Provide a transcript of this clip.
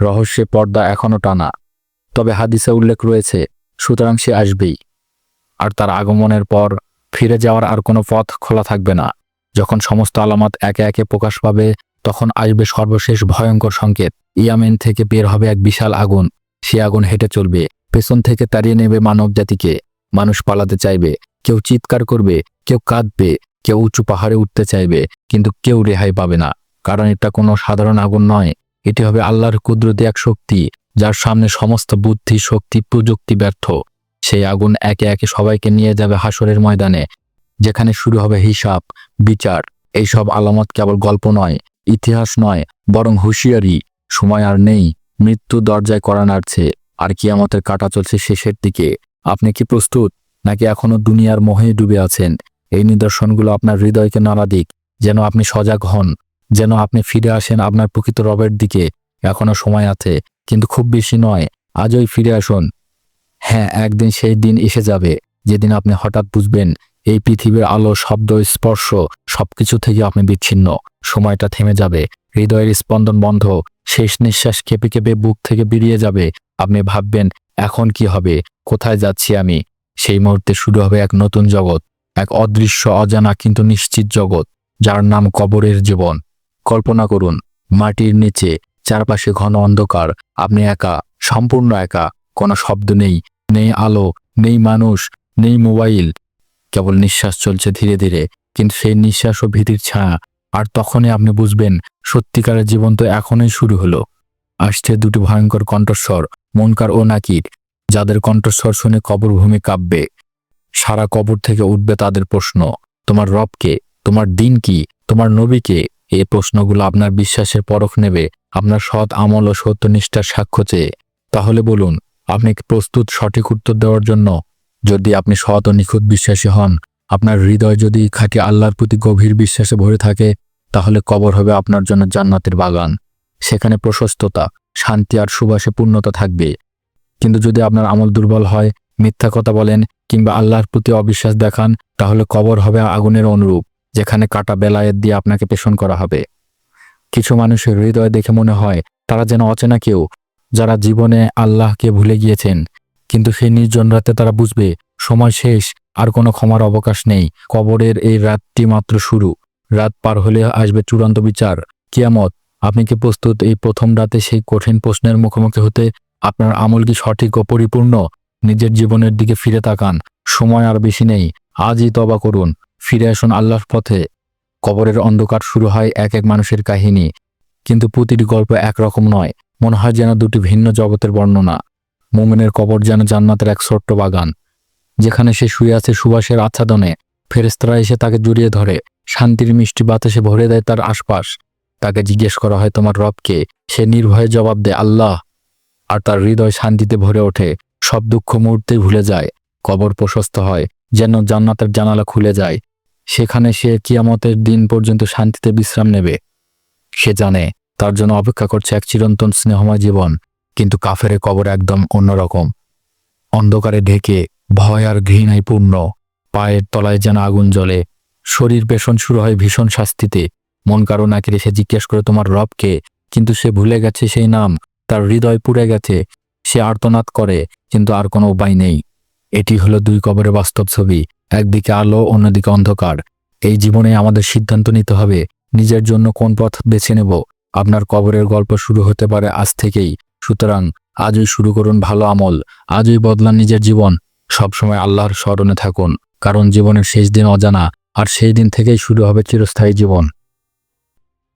রহস্যে পর্দা এখনও টানা। তবে হাদিসে উল্লেখ রয়েছে, সুতরাং সে আসবেই। আর তার আগমনের পর ফিরে যাওয়ার আর কোনো পথ খোলা থাকবে না। যখন সমস্ত আলামত একে একে প্রকাশ পাবে, তখন আসবে সর্বশেষ ভয়ঙ্কর সংকেত। ইয়ামেন থেকে বের হবে এক বিশাল আগুন। সে আগুন হেঁটে চলবে। পেছন থেকে তাড়িয়ে নেবে মানব জাতিকে মানুষ পালাতে চাইবে। কেউ চিৎকার করবে, কেউ কাঁদবে, কেউ উঁচু পাহাড়ে উঠতে চাইবে, কিন্তু কেউ রেহাই পাবে না। কারণ এটা কোনো সাধারণ আগুন নয়। এটি হবে আল্লাহর কুদরতি এক শক্তি, যার সামনে সমস্ত বুদ্ধি, শক্তি, প্রযুক্তি ব্যর্থ। সেই আগুন একে একে সবাইকে নিয়ে যাবে হাসরের ময়দানে, যেখানে শুরু হবে হিসাব, বিচার। এইসব আলামত কেবল গল্প নয়, ইতিহাস নয়, বরং হুঁশিয়ারি। সময় আর নেই, মৃত্যু দরজায় করা নাড়ছে, আর কিয়ামতের কাটা চলছে শেষের দিকে। আপনি কি প্রস্তুত, নাকি এখনও দুনিয়ার মোহে ডুবে আছেন? এই নিদর্শনগুলো আপনার হৃদয়কে নাড়া দিক, যেন আপনি সজাগ হন। যেন আপনি ফিরে আসেন আপনার প্রকৃত রবের দিকে। এখনও সময় আছে, কিন্তু খুব বেশি নয়। আজই ফিরে আসুন। হ্যাঁ একদিন সেই দিন এসে যাবে। যেদিন আপনি হঠাৎ বুঝবেন, এই পৃথিবীর আলো, শব্দ, স্পর্শ সবকিছু থেকে আপনি বিচ্ছিন্ন। সময়টা থেমে যাবে। হৃদয়ের স্পন্দন বন্ধ। শেষ নিঃশ্বাস কেঁপে কেঁপে বুক থেকে বেরিয়ে যাবে। আপনি ভাববেন, এখন কি হবে? কোথায় যাচ্ছি আমি? সেই মুহূর্তে শুরু হবে এক নতুন জগৎ। এক অদৃশ্য, অজানা, কিন্তু নিশ্চিত জগৎ, যার নাম কবরের জীবন। কল্পনা করুন, মাটির নিচে চারপাশে ঘন অন্ধকার, আপনি একা, সম্পূর্ণ একা, কোনো শব্দ নেই নেই আলো, নেই মানুষ, নেই মোবাইল। কেবল নিঃশ্বাস চলছে ধীরে ধীরে, কিন্তু সেই নিঃশ্বাস ও ভীতির ছায়া, আর তখনই আপনি বুঝবেন, সত্যিকারের জীবন তো এখনই শুরু হলো। আসছে দুটি ভয়ঙ্কর কণ্ঠস্বর, মনকার ও নাকির, যাদের কণ্ঠস্বর শুনে কবরভূমি কাঁপবে। সারা কবর থেকে উঠবে তাদের প্রশ্ন, তোমার রবকে, তোমার দিন কি তোমার নবীকে? এই প্রশ্নগুলো আপনার বিশ্বাসের পরখ নেবে, আপনার সৎ আমল ও সত্যনিষ্ঠার সাক্ষ্য চেয়ে। তাহলে বলুন, আপনি প্রস্তুত সঠিক উত্তর দেওয়ার জন্য? যদি আপনি সৎ ও নিখুঁত বিশ্বাসী হন, আপনার হৃদয় যদি খাঁটি আল্লাহর প্রতি গভীর বিশ্বাসে ভরে থাকে, তাহলে কবর হবে আপনার জন্য জান্নাতের বাগান। সেখানে প্রশস্ততা, শান্তি আর সুবাসে পূর্ণতা থাকবে। কিন্তু যদি আপনার আমল দুর্বল হয়, মিথ্যা কথা বলেন কিংবা আল্লাহর প্রতি অবিশ্বাস দেখান, তাহলে কবর হবে আগুনের অনুরূপ। যেখানে কাটা বেলায়েত দিয়ে আপনাকে পেষণ করা হবে। কিছু মানুষের হৃদয় দেখে মনে হয় তারা যেন অচেনা কেউ, যারা জীবনে আল্লাহকে ভুলে গিয়েছেন। কিন্তু সেই নির্জন রাতে তারা বুঝবে, সময় শেষ, আর কোনো ক্ষমার অবকাশ নেই। কবরের এই রাতটি মাত্র শুরু। রাত পার হলে আসবে চূড়ান্ত বিচার। কিয়ামত। আপনি কি প্রস্তুত এই প্রথম রাতে সেই কঠিন প্রশ্নের মুখোমুখি হতে আপনার আমল কি সঠিক ও পরিপূর্ণ? নিজের জীবনের দিকে ফিরে তাকান। সময় আর বেশি নেই। আজই তবা করুন। ফিরে আসুন আল্লাহর পথে। কবরের অন্ধকার শুরু হয় এক এক মানুষের কাহিনী। কিন্তু প্রতিটি গল্প একরকম নয়, মনে হয় যেন দুটি ভিন্ন জগতের বর্ণনা। মোমেনের কবর যেন জান্নাতের এক ছোট্ট বাগান, যেখানে সে শুয়ে আছে সুবাসের আচ্ছাদনে। ফেরেস্তারা এসে তাকে জড়িয়ে ধরে, শান্তির মিষ্টি বাতাসে ভরে দেয় তার আশপাশ। তাকে জিজ্ঞেস করা হয়, তোমার রবকে? সে নির্ভয়ে জবাব দেয়, আল্লাহ। আর তার হৃদয় শান্তিতে ভরে ওঠে, সব দুঃখ মুহূর্তেই ভুলে যায়। কবর প্রশস্ত হয়, যেন জান্নাতের জানালা খুলে যায়। সেখানে সে কিয়ামতের দিন পর্যন্ত শান্তিতে বিশ্রাম নেবে। সে জানে, তার জন্য অপেক্ষা করছে এক চিরন্তন স্নেহময় জীবন, কিন্তু কাফেরে কবর একদম অন্যরকম। অন্ধকারে ঢেকে ভয় আর ঘৃণায় পূর্ণ, পায়ের তলায় যেন আগুন জ্বলে, শরীর পেশন শুরু হয় ভীষণ শাস্তিতে। মন কারও নাকি সে জিজ্ঞেস করে, তোমার রবকে কিন্তু সে ভুলে গেছে সেই নাম, তার হৃদয় পুড়ে গেছে। সে আর্তনাদ করে, কিন্তু আর কোনো উপায় নেই। এটি হলো দুই কবরের বাস্তব ছবি। একদিকে আলো, অন্যদিকে অন্ধকার। এই জীবনে আমাদের সিদ্ধান্ত নিতে হবে, নিজের জন্য কোন পথ বেছে নেব। আপনার কবরের গল্প শুরু হতে পারে আজ থেকেই। সুতরাং আজই শুরু করুন ভালো আমল, আজই বদলান নিজের জীবন। সবসময় আল্লাহর স্মরণে থাকুন, কারণ জীবনের শেষ দিন অজানা, আর সেই দিন থেকেই শুরু হবে চিরস্থায়ী জীবন।